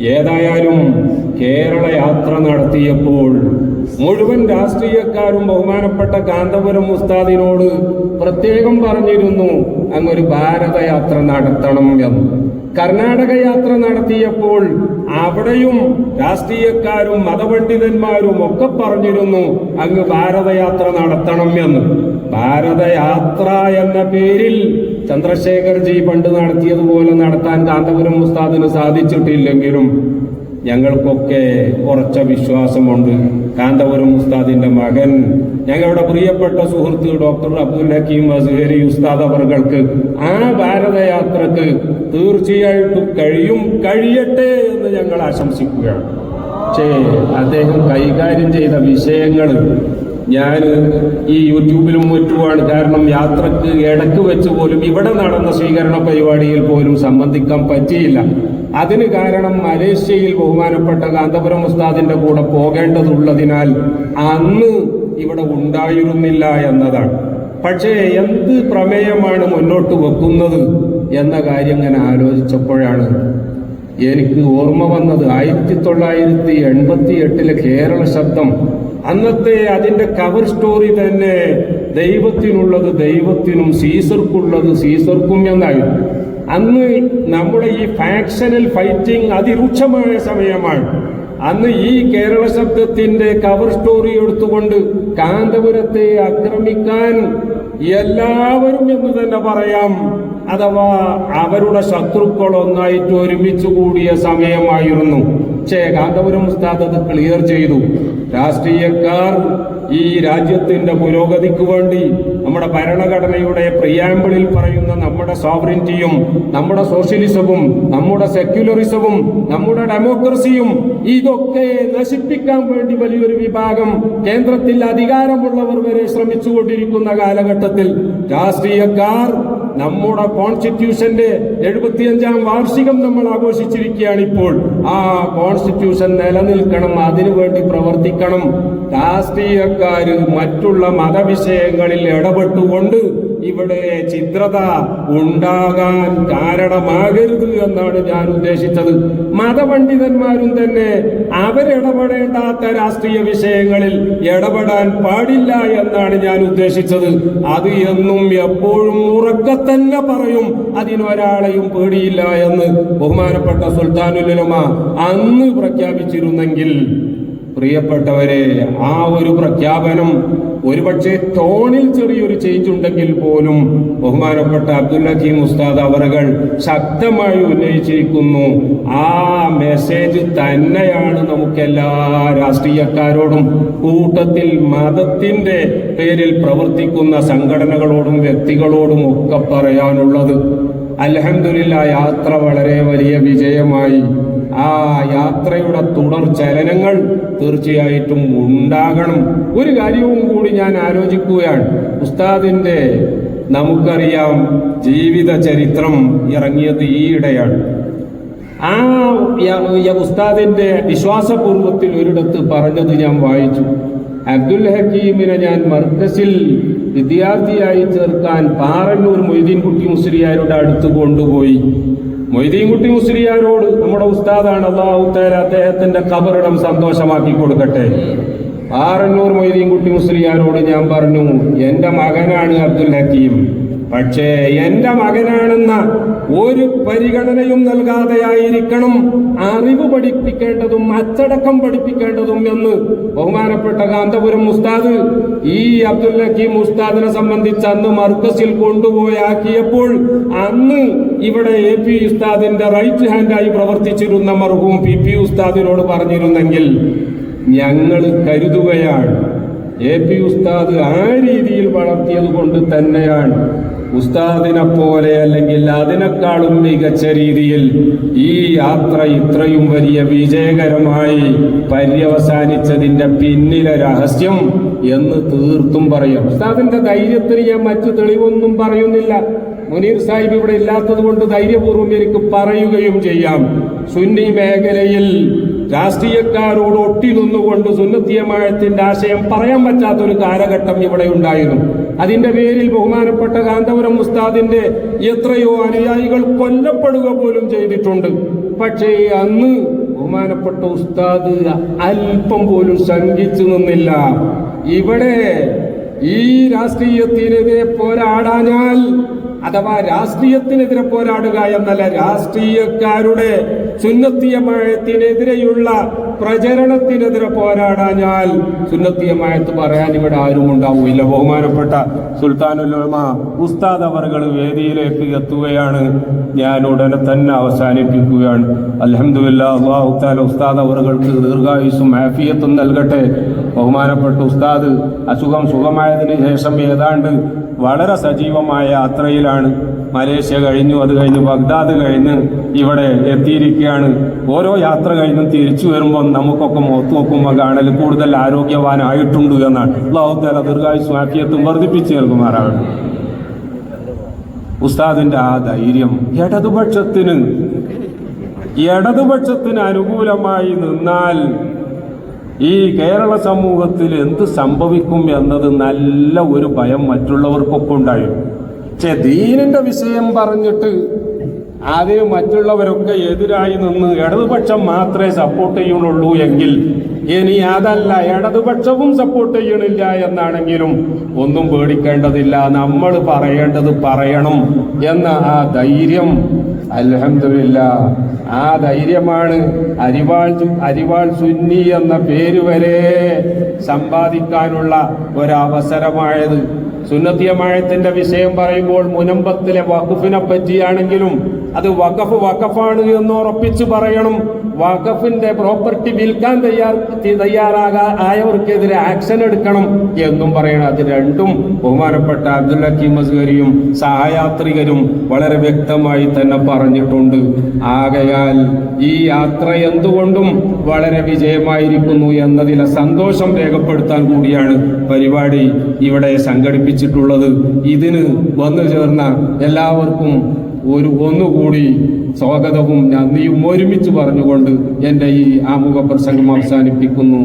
ഏതായാലും കേരള യാത്ര നടത്തിയപ്പോൾ മുഴുവൻ രാഷ്ട്രീയക്കാരും ബഹുമാനപ്പെട്ട കാന്തപുരം ഉസ്താദിനോട് പ്രത്യേകം പറഞ്ഞിരുന്നു അങ്ങൊരു ഭാരതയാത്ര നടത്തണം എന്ന്. കർണാടക യാത്ര നടത്തിയപ്പോൾ അവിടെയും രാഷ്ട്രീയക്കാരും മതപണ്ഡിതന്മാരും ഒക്കെ പറഞ്ഞിരുന്നു അങ്ങ് ഭാരതയാത്ര നടത്തണം എന്ന്. ഭാരതയാത്ര എന്ന പേരിൽ ചന്ദ്രശേഖർജി പണ്ട് നടത്തിയതുപോലെ നടത്താൻ കാന്തപുരം ഉസ്താദിന് സാധിച്ചിട്ടില്ലെങ്കിലും ഞങ്ങൾക്കൊക്കെ ഉറച്ച വിശ്വാസമുണ്ട്. കാന്തപുരം ഉസ്താദിന്റെ മകൻ ഞങ്ങളുടെ പ്രിയപ്പെട്ട സുഹൃത്ത് ഡോക്ടർ അബ്ദുൽ ഹക്കീം അസുഹരി ഉസ്താദ് അവർക്ക് ആ ഭാരതയാത്രക്ക് തീർച്ചയായിട്ടും കഴിയും കഴിയട്ടെ എന്ന് ഞങ്ങൾ ആശംസിക്കുകയാണ്. പക്ഷേ അദ്ദേഹം കൈകാര്യം ചെയ്ത വിഷയങ്ങൾ ഞാൻ ഈ യൂട്യൂബിലും മറ്റുമാണ്. കാരണം യാത്രയ്ക്ക് ഇടയ്ക്ക് വെച്ച് പോലും ഇവിടെ നടന്ന സ്വീകരണ പരിപാടിയിൽ പോലും സംബന്ധിക്കാൻ പറ്റിയില്ല. അതിന് കാരണം മലേഷ്യയിൽ ബഹുമാനപ്പെട്ട കാന്തപുരം ഉസ്താദിന്റെ കൂടെ പോകേണ്ടതുള്ളതിനാൽ അന്ന് ഇവിടെ ഉണ്ടായിരുന്നില്ല എന്നതാണ്. പക്ഷേ എന്ത് പ്രമേയമാണ് മുന്നോട്ട് വെക്കുന്നത്? എന്ന കാര്യം ഞാൻ ആലോചിച്ചപ്പോഴാണ് എനിക്ക് ഓർമ്മ വന്നത് ആയിരത്തി തൊള്ളായിരത്തി എൺപത്തി എട്ടിലെ കേരള ശബ്ദം. അന്നത്തെ അതിന്റെ കവർ സ്റ്റോറി തന്നെ ദൈവത്തിനുള്ളത് ദൈവത്തിനും സീസർക്കുള്ളത് സീസർക്കും എന്നായിരുന്നു. അന്ന് നമ്മുടെ ഈ ഫാക്ഷനൽ ഫൈറ്റിംഗ് അതിരൂക്ഷമായ സമയമാണ്. അന്ന് ഈ കേരള ശബ്ദത്തിന്റെ കവർ സ്റ്റോറി എടുത്തുകൊണ്ട് കാന്തപുരത്തെ ആക്രമിക്കാൻ എല്ലാവരും എന്ന് തന്നെ പറയാം. അഥവാ അവരുടെ ശത്രുക്കൾ ഒന്നായിട്ട് ഒരുമിച്ച് കൂടിയ സമയമായിരുന്നു. പക്ഷേ കാന്തപുരം ഉസ്താദ് അത് ക്ലിയർ ചെയ്തു. രാഷ്ട്രീയക്കാർ ഈ രാജ്യത്തിന്റെ പുരോഗതിക്ക് വേണ്ടി നമ്മുടെ ഭരണഘടനയുടെ പ്രിയാമ്പിളിൽ പറയുന്ന നമ്മുടെ സോവറിറ്റിയും നമ്മുടെ സോഷ്യലിസവും നമ്മുടെ സെക്യുലറിസവും നമ്മുടെ ഡെമോക്രസിയും ഇതൊക്കെ നശിപ്പിക്കാൻ വേണ്ടി വലിയൊരു വിഭാഗം കേന്ദ്രത്തിൽ അധികാരമുള്ളവർ വരെ ശ്രമിച്ചുകൊണ്ടിരിക്കുന്ന കാലഘട്ടത്തിൽ രാഷ്ട്രീയക്കാർ നമ്മുടെ കോൺസ്റ്റിറ്റ്യൂഷന്റെ എഴുപത്തിയഞ്ചാം വാർഷികം നമ്മൾ ആഘോഷിച്ചിരിക്കുകയാണ് ഇപ്പോൾ ആ കോൺസ്റ്റിറ്റ്യൂഷൻ നിലനിൽക്കണം അതിനുവേണ്ടി പ്രവർത്തിക്കണം. രാഷ്ട്രീയക്കാർ മറ്റുള്ള മതവിഷയങ്ങളിൽ ഇടപെട്ടുകൊണ്ട് ഇവിടെ ചിത്രത ഉണ്ടാകാൻ കാരണമാകരുത് എന്നാണ് ഞാൻ ഉദ്ദേശിച്ചത്. മതപണ്ഡിതന്മാരും തന്നെ അവരിടപെടേണ്ടാത്ത രാഷ്ട്രീയ വിഷയങ്ങളിൽ ഇടപെടാൻ പാടില്ല എന്നാണ് ഞാൻ ഉദ്ദേശിച്ചത്. അത് എന്നും എപ്പോഴും ഉറക്കെ തന്നെ പറയും. അതിനൊരാളെയും പേടിയില്ല എന്ന് ബഹുമാനപ്പെട്ട സുൽത്താനുലമ അന്ന് പ്രഖ്യാപിച്ചിരുന്നെങ്കിൽ പ്രിയപ്പെട്ടവരെ ആ ഒരു പ്രഖ്യാപനം ഒരുപക്ഷെ ടോണിൽ ചെറിയൊരു ചേഞ്ച് ഉണ്ടെങ്കിൽ പോലും ബഹുമാനപ്പെട്ട അബ്ദുൽ ഹക്കീം ഉസ്താദ് അവറുകൾ ശക്തമായി ഉന്നയിച്ചിരിക്കുന്നു. ആ മെസ്സേജ് തന്നെയാണ് നമുക്ക് എല്ലാ രാഷ്ട്രീയക്കാരോടും കൂട്ടത്തിൽ മതത്തിന്റെ പേരിൽ പ്രവർത്തിക്കുന്ന സംഘടനകളോടും വ്യക്തികളോടും ഒക്കെ പറയാനുള്ളത്. അലഹമില്ല യാത്ര വളരെ വലിയ വിജയമായി. ആ യാത്രയുടെ തുടർ ചലനങ്ങൾ തീർച്ചയായിട്ടും ഉണ്ടാകണം. ഒരു കാര്യവും കൂടി ഞാൻ ആലോചിക്കുകയാണ്. ഉസ്താദിന്റെ നമുക്കറിയാം ജീവിത ചരിത്രം ഇറങ്ങിയത് ഈയിടെയാണ്. ആ ഉസ്താദിന്റെ വിശ്വാസപൂർവത്തിൽ ഒരിടത്ത് പറഞ്ഞത് ഞാൻ വായിച്ചു. അബ്ദുൽ ഹക്കീമിനെ ഞാൻ മർക്കസിൽ വിദ്യാർത്ഥിയായി ചേർക്കാൻ പാറന്നൂർ മൊയ്തീൻകുട്ടി മുസ്ലിയാരുടെ അടുത്ത് കൊണ്ടുപോയി. മൊയ്തീൻകുട്ടി മുസ്ലിയാരോട് നമ്മുടെ ഉസ്താദാണ് അള്ളാഹു താല അദ്ദേഹത്തിന്റെ കബറിടം സന്തോഷമാക്കി കൊടുക്കട്ടെ. പാറന്നൂർ മൊയ്തീൻകുട്ടി മുസ്ലിയാരോട് ഞാൻ പറഞ്ഞു എന്റെ മകനാണ് അബ്ദുൽ ഹക്കീം. പക്ഷേ എന്റെ മകനാണെന്ന ഒരു പരിഗണനയും നൽകാതെയായിരിക്കണം അറിവ് പഠിപ്പിക്കേണ്ടതും അച്ചടക്കം പഠിപ്പിക്കേണ്ടതും എന്ന് ബഹുമാനപ്പെട്ട കാന്തപുരം ഉസ്താദ് ഈ അബ്ദുൽ ഹക്കീം ഉസ്താദിനെ സംബന്ധിച്ച് അന്ന് മർക്കസിൽ കൊണ്ടുപോയാക്കിയപ്പോൾ അന്ന് ഇവിടെ എ പി ഉസ്താദിന്റെ റൈറ്റ് ഹാൻഡായി പ്രവർത്തിച്ചിരുന്ന മർഹൂം പി പി ഉസ്താദിനോട് പറഞ്ഞിരുന്നെങ്കിൽ ഞങ്ങൾ കരുതുകയാണ് എ പി ഉസ്താദ് ആ രീതിയിൽ വളർത്തിയത് കൊണ്ട് തന്നെയാണ് ഉസ്താദിനെ പോലെ അല്ലെങ്കിൽ അതിനേക്കാളും മികച്ച രീതിയിൽ ഈ യാത്ര ഇത്രയും വലിയ വിജയകരമായി പര്യവസാനിച്ചതിന്റെ പിന്നിലെ രഹസ്യം എന്ന് തീർത്തും പറയും. ഉസ്താദിന്റെ ധൈര്യത്തിന് ഞാൻ മറ്റു തെളിവൊന്നും പറയുന്നില്ല. മുനീർ സാഹിബ് ഇവിടെ ഇല്ലാത്തത് കൊണ്ട് ധൈര്യപൂർവം എനിക്ക് പറയുകയും ചെയ്യാം. സുന്നി മേഖലയിൽ രാഷ്ട്രീയക്കാരോട് ഒട്ടി നിന്നുകൊണ്ട് സുന്നത്തിയമായത്തിന്റെ ആശയം പറയാൻ പറ്റാത്തൊരു കാലഘട്ടം ഇവിടെ ഉണ്ടായിരുന്നു. അതിന്റെ പേരിൽ ബഹുമാനപ്പെട്ട കാന്തപുരം ഉസ്താദിന്റെ എത്രയോ അനുയായികൾ കൊല്ലപ്പെടുക പോലും ചെയ്തിട്ടുണ്ട്. പക്ഷേ അന്ന് ബഹുമാനപ്പെട്ട ഉസ്താദ് അല്പം പോലും ശങ്കിച്ചു നിന്നില്ല. ഇവിടെ ഈ രാഷ്ട്രീയത്തിനെതിരെ പോരാടാഞ്ഞാൽ അഥവാ രാഷ്ട്രീയത്തിനെതിരെ പോരാടുക എന്നല്ല രാഷ്ട്രീയക്കാരുടെ സുന്നത്തിയമായത്തിനെതിരെയുള്ള പ്രചരണത്തിനെതിരെ പോരാടാഞ്ഞാൽ സുന്നത്തിയമായത്ത് പറയാൻ ഇവിടെ ആരും ഉണ്ടാവില്ല. ബഹുമാനപ്പെട്ട സുൽത്താനുലമ ഉസ്താദ് അവർകൾ വേദിയിലേക്ക് എത്തുകയാണ്. ഞാൻ ഉടനെ തന്നെ അവസാനിപ്പിക്കുകയാണ്. അലഹമുല്ല അള്ളാഹുത്താല ഉസ്താദ് അവറുകൾക്ക് ദീർഘായുസും ആഫിയത്തും നൽകട്ടെ. ബഹുമാനപ്പെട്ട ഉസ്താദ് അസുഖം സുഖമായതിനു ശേഷം ഏതാണ്ട് വളരെ സജീവമായ യാത്രയിലാണ്. മലേഷ്യ കഴിഞ്ഞു അത് കഴിഞ്ഞു ബഗ്ദാദ് കഴിഞ്ഞ് ഇവിടെ എത്തിയിരിക്കുകയാണ്. ഓരോ യാത്ര കഴിഞ്ഞും തിരിച്ചു വരുമ്പോൾ നമുക്കൊക്കെ മുഖത്ത് നോക്കുമ്പോൾ കാണൽ കൂടുതൽ ആരോഗ്യവാനായിട്ടുണ്ട് എന്നാണ്. അള്ളാഹുത്താല ദീർഘായുസും ആഫിയത്തും വർദ്ധിപ്പിച്ചു നൽകുമാറാകട്ടെ. ഉസ്താദിന്റെ ആ ധൈര്യം ഇടതുപക്ഷത്തിന് ഇടതുപക്ഷത്തിന് അനുകൂലമായി നിന്നാൽ ഈ കേരള സമൂഹത്തിൽ എന്ത് സംഭവിക്കും എന്നത് നല്ല ഒരു ഭയം മറ്റുള്ളവർക്കൊക്കെ ഉണ്ടായിരുന്നു പക്ഷെ ദീനിന്റെ വിഷയം പറഞ്ഞിട്ട് ആദ്യം മറ്റുള്ളവരൊക്കെ എതിരായി നിന്ന് ഇടതുപക്ഷം മാത്രമേ സപ്പോർട്ട് ചെയ്യുന്നുള്ളൂ എങ്കിൽ ഇനി അതല്ല ഇടതുപക്ഷവും സപ്പോർട്ട് ചെയ്യണില്ല എന്നാണെങ്കിലും ഒന്നും പേടിക്കേണ്ടതില്ല. നമ്മൾ പറയേണ്ടത് പറയണം എന്ന ആ ധൈര്യം അലഹമില്ല ആ ധൈര്യമാണ് അരിവാൾ അരിവാൾ സുന്നി എന്ന പേര് വരെ സമ്പാദിക്കാനുള്ള ഒരവസരമായത്. സുന്നത്തിയമായത്തിന്റെ വിഷയം പറയുമ്പോൾ മുനമ്പത്തിലെ വഖുഫിനെ പറ്റിയാണെങ്കിലും അത് വഖഫ് വഖഫാണ് എന്ന് ഉറപ്പിച്ചു പറയണം. വഖഫിന്റെ പ്രോപ്പർട്ടി വിൽക്കാൻ തയ്യാർ തയ്യാറാകാ ആയവർക്കെതിരെ ആക്ഷൻ എടുക്കണം എന്നും പറയണം. അത് രണ്ടും ബഹുമാനപ്പെട്ട അബ്ദുൽ ഹക്കീം സഹയാത്രികരും വളരെ വ്യക്തമായി തന്നെ പറഞ്ഞിട്ടുണ്ട്. ആകയാൽ ഈ യാത്ര എന്തുകൊണ്ടും വളരെ വിജയമായിരിക്കുന്നു എന്നതിലെ സന്തോഷം രേഖപ്പെടുത്താൻ കൂടിയാണ് പരിപാടി ഇവിടെ സംഘടിപ്പിച്ചിട്ടുള്ളത്. ഇതിന് വന്നു ചേർന്ന എല്ലാവർക്കും ഒരു ഒന്നുകൂടി സ്വാഗതവും നന്ദിയും ഒരുമിച്ച് പറഞ്ഞുകൊണ്ട് എന്റെ ഈ ആമുഖ പ്രസംഗം അവസാനിപ്പിക്കുന്നു.